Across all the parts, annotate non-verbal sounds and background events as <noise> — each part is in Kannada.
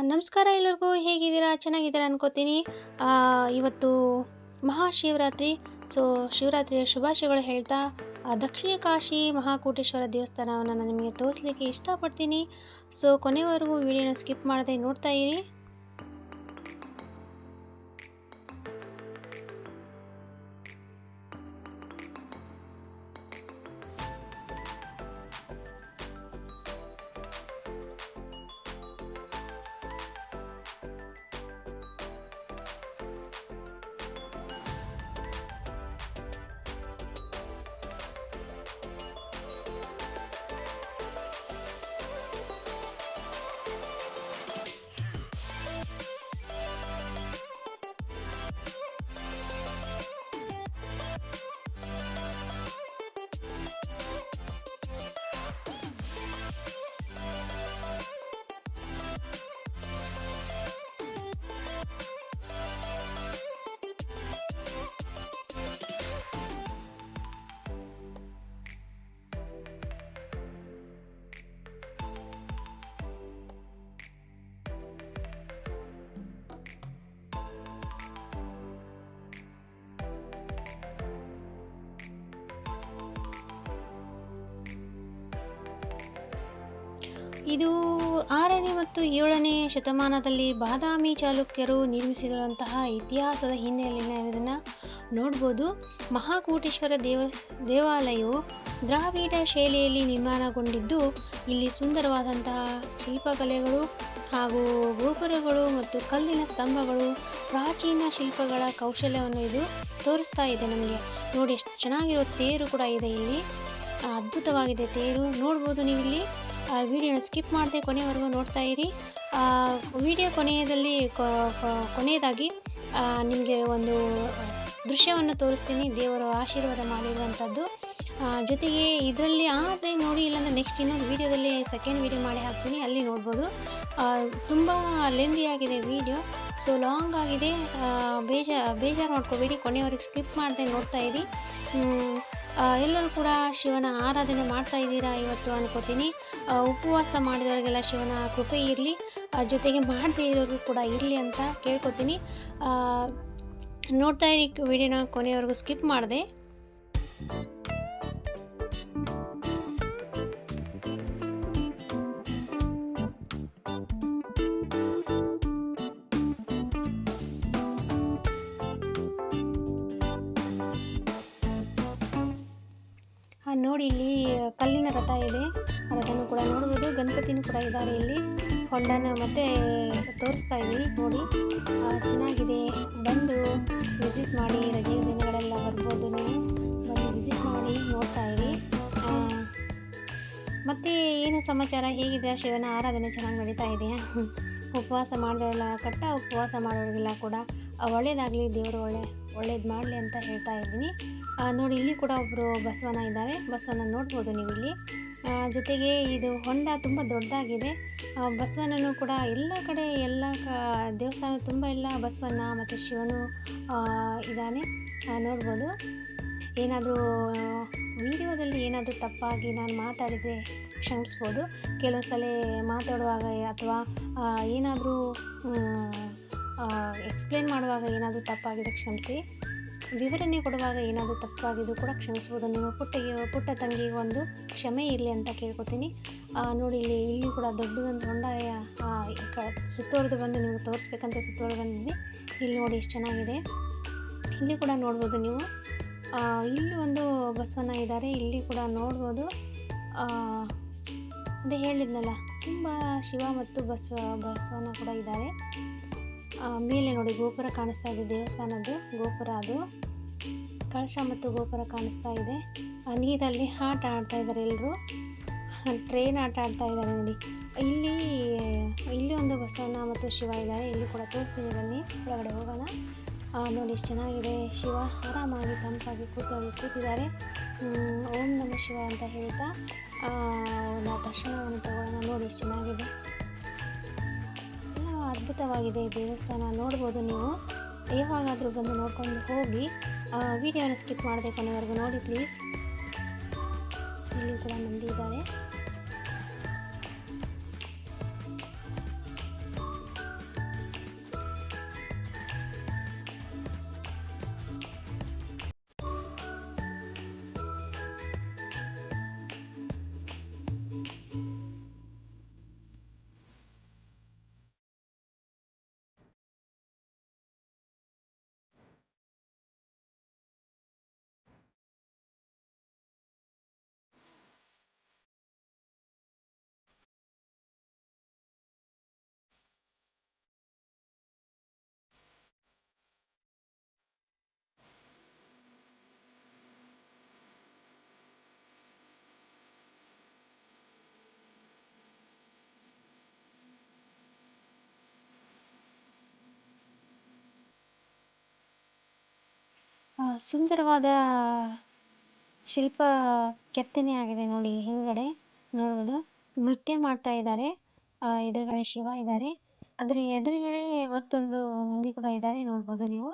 ನಮಸ್ಕಾರ ಎಲ್ಲರಿಗೂ. ಹೇಗಿದ್ದೀರಾ? ಚೆನ್ನಾಗಿದ್ದೀರಾ ಅನ್ಕೋತೀನಿ. ಇವತ್ತು ಮಹಾಶಿವರಾತ್ರಿ. ಸೊ, ಶಿವರಾತ್ರಿಯ ಶುಭಾಶಯಗಳು ಹೇಳ್ತಾ ದಕ್ಷಿಣ ಕಾಶಿ ಮಹಾಕೂಟೇಶ್ವರ ದೇವಸ್ಥಾನವನ್ನು ನಾನು ನಿಮಗೆ ತೋರಿಸ್ಲಿಕ್ಕೆ ಇಷ್ಟಪಡ್ತೀನಿ. ಸೊ, ಕೊನೆವರೆಗೂ ವಿಡಿಯೋನ ಸ್ಕಿಪ್ ಮಾಡದೆ ನೋಡ್ತಾ ಇರಿ. ಇದು ಆರನೇ ಮತ್ತು ಏಳನೇ ಶತಮಾನದಲ್ಲಿ ಬಾದಾಮಿ ಚಾಲುಕ್ಯರು ನಿರ್ಮಿಸಿರುವಂತಹ ಇತಿಹಾಸದ ಹಿನ್ನೆಲೆಯಲ್ಲಿ ಇದನ್ನು ನೋಡ್ಬೋದು. ಮಹಾಕೋಟೇಶ್ವರ ದೇವ, ದೇವಾಲಯವು ದ್ರಾವಿಡ ಶೈಲಿಯಲ್ಲಿ ನಿರ್ಮಾಣಗೊಂಡಿದ್ದು, ಇಲ್ಲಿ ಸುಂದರವಾದಂತಹ ಶಿಲ್ಪಕಲೆಗಳು ಹಾಗೂ ಗೋಪುರಗಳು ಮತ್ತು ಕಲ್ಲಿನ ಸ್ತಂಭಗಳು ಪ್ರಾಚೀನ ಶಿಲ್ಪಗಳ ಕೌಶಲ್ಯವನ್ನು ಇದು ತೋರಿಸ್ತಾ ಇದೆ ನಮಗೆ. ನೋಡಿ, ಎಷ್ಟು ಚೆನ್ನಾಗಿರೋ ತೇರು ಕೂಡ ಇದೆ ಇಲ್ಲಿ. ಅದ್ಭುತವಾಗಿದೆ ತೇರು. ನೋಡ್ಬೋದು ನೀವು ಇಲ್ಲಿ ವಿಡಿಯೋನ ಸ್ಕಿಪ್ ಮಾಡದೆ ಕೊನೆವರೆಗೂ ನೋಡ್ತಾ ಇರಿ. ವಿಡಿಯೋ ಕೊನೆಯದಲ್ಲಿ ಕೊನೆಯದಾಗಿ ನಿಮಗೆ ಒಂದು ದೃಶ್ಯವನ್ನು ತೋರಿಸ್ತೀನಿ. ದೇವರ ಆಶೀರ್ವಾದ ಮಾಡಿರುವಂಥದ್ದು. ಜೊತೆಗೆ ಇದರಲ್ಲಿ ಆದರೆ ನೋಡಿ, ಇಲ್ಲಾಂದರೆ ನೆಕ್ಸ್ಟ್ ಇನ್ನೊಂದು ವೀಡಿಯೋದಲ್ಲಿ ಸೆಕೆಂಡ್ ವೀಡಿಯೋ ಮಾಡಿ ಹಾಕ್ತೀನಿ. ಅಲ್ಲಿ ನೋಡ್ಬೋದು. ತುಂಬ ಲೆಂದಿಯಾಗಿದೆ ವೀಡಿಯೋ. ಸೊ ಲಾಂಗ್ ಆಗಿದೆ. ಬೇಜ ಬೇಜಾ, ಬೇಜಾರು ಮಾಡ್ಕೋಬೇಡಿ. ಕೊನೆಯವರೆಗೆ ಸ್ಕಿಪ್ ಮಾಡದೆ ನೋಡ್ತಾ ಇರಿ. ಎಲ್ಲರೂ ಕೂಡ ಶಿವನ ಆರಾಧನೆ ಮಾಡ್ತಾ ಇದ್ದೀರಾ ಇವತ್ತು ಅನ್ಕೋತೀನಿ. ಉಪವಾಸ ಮಾಡಿದವರಿಗೆಲ್ಲ ಶಿವನ ಕೃಪೆ ಇರಲಿ ಜೊತೆಗೆ ಮಾಡದೇ ಇರೋರು ಕೂಡ ಇರಲಿ ಅಂತ ಕೇಳ್ಕೊತೀನಿ. ನೋಡ್ತಾ ಇರಿ, ವಿಡಿಯೋನ ಕೊನೆಯವರೆಗೂ ಸ್ಕಿಪ್ ಮಾಡಿದೆ. ನೋಡಿ ಇಲ್ಲಿ ಕಲ್ಲಿನ ರಥ ಇದೆ. ರಥನೂ ಕೂಡ ನೋಡ್ಬೋದು. ಗಣಪತಿನೂ ಕೂಡ ಇದ್ದಾರೆ ಇಲ್ಲಿ. ಹೊಂಡನ ಮತ್ತೆ ತೋರಿಸ್ತಾ ಇದ್ದೀವಿ ನೋಡಿ. ಚೆನ್ನಾಗಿದೆ. ಬಂದು ವಿಸಿಟ್ ಮಾಡಿ ರಜೆ ದಿನಗಳೆಲ್ಲ ಬರ್ಬೋದು ನೀವು. ಬಂದು ವಿಸಿಟ್ ಮಾಡಿ ನೋಡ್ತಾ ಇದ್ದೀವಿ ಮತ್ತೆ ಏನು ಸಮಾಚಾರ? ಹೇಗಿದೆ ಶಿವನ ಆರಾಧನೆ ಚೆನ್ನಾಗಿ ನಡೀತಾ ಇದೆಯಾ? <laughs> ಉಪವಾಸ ಮಾಡಿದವರೆಲ್ಲ ಕಟ್ಟ ಉಪವಾಸ ಮಾಡೋರಿಗೆಲ್ಲ ಕೂಡ. ಒಳ್ಳೇದಾಗಲಿ, ದೇವರು ಒಳ್ಳೆ, ಒಳ್ಳೇದು ಮಾಡಲಿ ಅಂತ ಹೇಳ್ತಾ ಇದ್ದೀನಿ. ನೋಡಿ, ಇಲ್ಲಿ ಕೂಡ ಒಬ್ಬರು ಬಸವನ ಇದ್ದಾರೆ. ಬಸವನ ನೋಡ್ಬೋದು ನೀವು ಇಲ್ಲಿ. ಜೊತೆಗೆ ಇದು ಹೊಂಡ ತುಂಬ ದೊಡ್ಡದಾಗಿದೆ. ಬಸವನನು ಕೂಡ ಎಲ್ಲ ಕಡೆ ಎಲ್ಲ ಕ, ದೇವಸ್ಥಾನ ತುಂಬ ಎಲ್ಲ ಬಸವಣ್ಣ ಮತ್ತು ಶಿವನು ಇದ್ದಾನೆ. ನೋಡ್ಬೋದು. ಏನಾದರೂ ವಿಡಿಯೋದಲ್ಲಿ ಏನಾದರೂ ತಪ್ಪಾಗಿ ನಾನು ಮಾತಾಡಿದರೆ ಕ್ಷಮಿಸ್ಬೋದು. ಕೆಲವು ಸಲ ಮಾತಾಡುವಾಗ ಅಥವಾ ಏನಾದರೂ ಎಕ್ಸ್ಪ್ಲೇನ್ ಮಾಡುವಾಗ ಏನಾದರೂ ತಪ್ಪಾಗಿದೆ ಕ್ಷಮಿಸಿ. ವಿವರಣೆ ಕೊಡುವಾಗ ಏನಾದರೂ ತಪ್ಪಾಗಿದ್ದು ಕೂಡ ಕ್ಷಮಿಸ್ಬೋದು ನಿಮ್ಮ ಪುಟ್ಟಿಗೆ, ಪುಟ್ಟ ತಂಗಿಗೆ ಒಂದು ಕ್ಷಮೆ ಇರಲಿ ಅಂತ ಕೇಳ್ಕೊತೀನಿ. ನೋಡಿ, ಇಲ್ಲಿ ಇಲ್ಲಿ ಕೂಡ ದೊಡ್ಡದೊಂದು ಹೊಂಡ ಸುತ್ತುವರೆದು ಬಂದು ನಿಮಗೆ ತೋರಿಸ್ಬೇಕಂತ ಸುತ್ತುವರೆದು ಬಂದಿದ್ವಿ ಇಲ್ಲಿ ನೋಡಿ ಎಷ್ಟು ಚೆನ್ನಾಗಿದೆ. ಇಲ್ಲಿ ಕೂಡ ನೋಡ್ಬೋದು ನೀವು. ಇಲ್ಲಿ ಒಂದು ಬಸವಣ್ಣ ಇದ್ದಾರೆ. ಇಲ್ಲಿ ಕೂಡ ನೋಡ್ಬೋದು. ಅದೇ ಹೇಳಿದ್ನಲ್ಲ, ತುಂಬ ಶಿವ ಮತ್ತು ಬಸವ, ಬಸವಣ್ಣ ಕೂಡ ಇದ್ದಾರೆ. ಮೇಲೆ ನೋಡಿ ಗೋಪುರ ಕಾಣಿಸ್ತಾ ಇದೆ ದೇವಸ್ಥಾನದ್ದು ಗೋಪುರ ಅದು. ಕಳಶ ಮತ್ತು ಗೋಪುರ ಕಾಣಿಸ್ತಾ ಇದೆ. ನೀರಲ್ಲಿ ಆಟ ಆಡ್ತಾ ಇದ್ದಾರೆ ಎಲ್ಲರೂ ಟ್ರೈನ್ ಆಟ ಆಡ್ತಾ ಇದ್ದಾರೆ ನೋಡಿ. ಇಲ್ಲಿ ಇಲ್ಲಿ ಒಂದು ಬಸವಣ್ಣ ಮತ್ತು ಶಿವ ಇದ್ದಾರೆ ಇಲ್ಲಿ ಕೂಡ ತೋರಿಸ್ತೀನಿ ಬನ್ನಿ. ಒಳಗಡೆ ಹೋಗೋಣ. ನೋಡಿ ಎಷ್ಟು ಚೆನ್ನಾಗಿದೆ. ಶಿವ ಆರಾಮಾಗಿ ತಂಪಾಗಿ ಕೂತಾಗಿ ಕೂತಿದ್ದಾರೆ. ಓಂ ನಮ ಶಿವ ಅಂತ ಹೇಳ್ತಾ ಆ, ದರ್ಶನವನ್ನು ತಗೊಳ್ಳೋಣ. ನೋಡಿ ಎಷ್ಟು ಚೆನ್ನಾಗಿದೆ. ಅದ್ಭುತವಾಗಿದೆ ಈ ದೇವಸ್ಥಾನ. ನೋಡ್ಬೋದು ನೀವು. ಯಾವಾಗಾದರೂ ಬಂದು ನೋಡ್ಕೊಂಡು ಹೋಗಿ ವಿಡಿಯೋನ ಸ್ಕಿಪ್ ಮಾಡಬೇಕು ಕೊನೆವರೆಗೂ ನೋಡಿ ಪ್ಲೀಸ್ ಇಲ್ಲಿ ಕೂಡ ಮಂದಿ ಇದ್ದಾರೆ. ಸುಂದರವಾದ ಶಿಲ್ಪ ಕೆತ್ತನೆ ಆಗಿದೆ ನೋಡಿ ಹಿಂದ್ಗಡೆ ನೋಡಬಹುದು ನೃತ್ಯ ಮಾಡ್ತಾ ಇದ್ದಾರೆ. ಎದುರುಗಡೆ ಶಿವ ಇದ್ದಾರೆ. ಅದರ ಎದುರುಗಡೆ ಮತ್ತೊಂದು ಮಂದಿ ಕೂಡ ಇದ್ದಾರೆ ನೋಡ್ಬೋದು ನೀವು.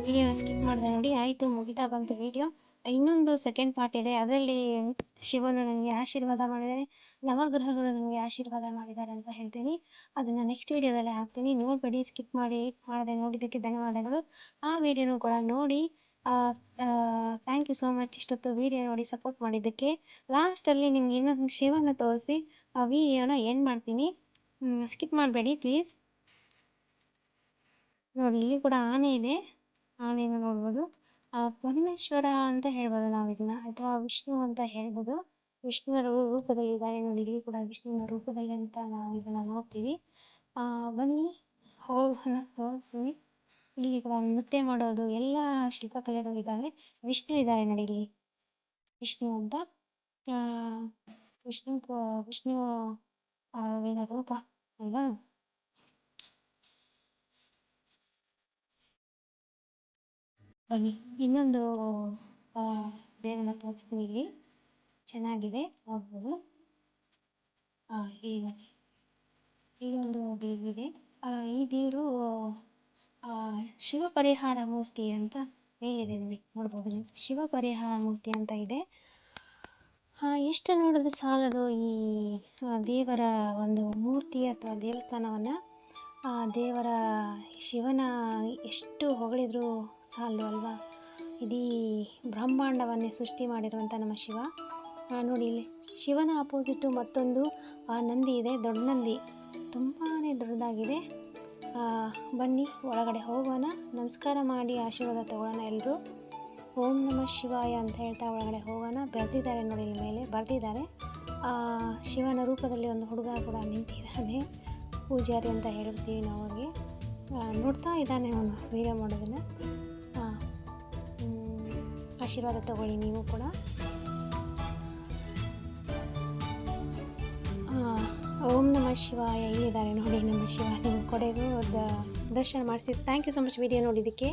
ವಿಡಿಯೋನ ಸ್ಕಿಪ್ ಮಾಡಿದೆ ನೋಡಿ. ಆಯಿತು, ಮುಗಿತಾ ಬಂತು ವಿಡಿಯೋ ಇನ್ನೊಂದು ಸೆಕೆಂಡ್ ಪಾರ್ಟ್ ಇದೆ. ಅದರಲ್ಲಿ ಶಿವನು ನನಗೆ ಆಶೀರ್ವಾದ ಮಾಡಿದ್ದಾರೆ ನವಗ್ರಹಗಳು ನನಗೆ ಆಶೀರ್ವಾದ ಮಾಡಿದ್ದಾರೆ ಅಂತ ಹೇಳ್ತೀನಿ. ಅದನ್ನು ನೆಕ್ಸ್ಟ್ ವೀಡಿಯೋದಲ್ಲಿ ಹಾಕ್ತೀನಿ. ನೋಡಬೇಡಿ ಸ್ಕಿಪ್ ಮಾಡಿ ಮಾಡದೆ ನೋಡಿದ್ದಕ್ಕೆ ಧನ್ಯವಾದಗಳು. ಆ ವಿಡಿಯೋನು ಕೂಡ ನೋಡಿ ಥ್ಯಾಂಕ್ ಯು ಸೋ ಮಚ್ ಇಷ್ಟೊತ್ತು ವಿಡಿಯೋ ನೋಡಿ ಸಪೋರ್ಟ್ ಮಾಡಿದ್ದಕ್ಕೆ. ಲಾಸ್ಟಲ್ಲಿ ನಿಮ್ಗೆ ಇನ್ನೊಂದು ಶಿವನ ತೋರಿಸಿ, ಆ ವಿಡಿಯೋನ ಎಂಡ್ ಮಾಡ್ತೀನಿ. ಸ್ಕಿಪ್ ಮಾಡಬೇಡಿ ಪ್ಲೀಸ್ ನೋಡಿ, ಇಲ್ಲಿ ಕೂಡ ಆನೆ ಇದೆ. ಆನೆಯನ್ನು ನೋಡ್ಬೋದು. ಪರಮೇಶ್ವರ ಅಂತ ಹೇಳ್ಬೋದು ನಾವು ಇದನ್ನ ಅಥವಾ ವಿಷ್ಣು ಅಂತ ಹೇಳ್ಬೋದು. ವಿಷ್ಣುವರ ರೂ- ರೂಪದಲ್ಲಿ ಇದ್ದಾರೆ ನೋಡಿ ಇಲ್ಲಿ ಕೂಡ ವಿಷ್ಣುವಿನ ರೂಪದಲ್ಲಿ ಅಂತ ನಾವು ಇದನ್ನ ನೋಡ್ತೀವಿ ಬನ್ನಿ, ಹೋಗೋಣ, ಹೋಗ್ತೀವಿ. ಇಲ್ಲಿ ಕೂಡ ನೃತ್ಯ ಮಾಡೋದು, ಎಲ್ಲ ಶಿಲ್ಪಕಲೆಗಳು ಇದ್ದಾವೆ. ವಿಷ್ಣು ಇದ್ದಾರೆ ನೋಡಿ ಇಲ್ಲಿ ವಿಷ್ಣು ಅಂತ. ವಿಷ್ಣು ವಿಷ್ಣು ರೂಪ, ಅಲ್ವಾ? ಇನ್ನೊಂದು ಆ, ದೇವರನ್ನ ತೋರಿಸ್ತೀನಿ ಇಲ್ಲಿ ಚೆನ್ನಾಗಿದೆ ನೋಡ್ಬೋದು ಈಗ ಒಂದು ದೇವಿದೆ. ಈ ದೇವರು ಶಿವ ಪರಿಹಾರ ಮೂರ್ತಿ ಅಂತ ಹೇಳಿದೆ ನೋಡಿ ನೋಡ್ಬೋದು ನೀವು. ಶಿವ ಪರಿಹಾರ ಮೂರ್ತಿ ಅಂತ ಇದೆ. ಎಷ್ಟು ನೋಡಿದ್ರು ಸಾಲದು ಈ ದೇವರ ಒಂದು ಮೂರ್ತಿ ಅಥವಾ ದೇವಸ್ಥಾನವನ್ನು ದೇವರ ಶಿವನ ಎಷ್ಟು ಹೊಗಳಿದ್ರೂ ಸಾಲದು ಅಲ್ವಾ? ಇಡೀ ಬ್ರಹ್ಮಾಂಡವನ್ನೇ ಸೃಷ್ಟಿ ಮಾಡಿರುವಂಥ ನಮ್ಮ ಶಿವ. ಆ, ನೋಡಿ ಇಲ್ಲಿ ಶಿವನ ಅಪೋಸಿಟು ಮತ್ತೊಂದು ಆ, ನಂದಿ ಇದೆ ದೊಡ್ಡ ನಂದಿ. ತುಂಬಾ ದೊಡ್ಡದಾಗಿದೆ. ಆ, ಬನ್ನಿ ಒಳಗಡೆ ಹೋಗೋಣ. ನಮಸ್ಕಾರ ಮಾಡಿ ಆಶೀರ್ವಾದ ತಗೊಳ್ಳೋಣ ಎಲ್ಲರೂ ಓಂ ನಮಃ ಶಿವಾಯ ಅಂತ ಹೇಳ್ತಾ ಒಳಗಡೆ ಹೋಗೋಣ. ಬರೆದಿದ್ದಾರೆ ನೋಡಿ ಇಲ್ಲಿ ಮೇಲೆ ಬರೆದಿದ್ದಾರೆ. ಶಿವನ ರೂಪದಲ್ಲಿ ಒಂದು ಹುಡುಗ ಕೂಡ ನಿಂತಿದ್ದಾನೆ. ಪೂಜಾರಿ ಅಂತ ಹೇಳ್ತೀವಿ ನಾವು ಅವ್ರಿಗೆ ನೋಡ್ತಾ ಇದ್ದಾನೆ ಅವನು ವೀಡಿಯೋ ಮಾಡೋದನ್ನು. ಆಶೀರ್ವಾದ ತಗೊಳ್ಳಿ ನೀವು ಕೂಡ. ಓಂ ನಮಃ ಶಿವಾಯ. ಇಲ್ಲಿದ್ದಾರೆ ನೋಡಿ ನಮ್ಮ ಶಿವ. ನಿಮ್ಮ ಕೊಡೆಗೂ ದರ್ಶನ ಮಾಡಿಸಿ. Thank you so much video ನೋಡಿದ್ದಕ್ಕೆ.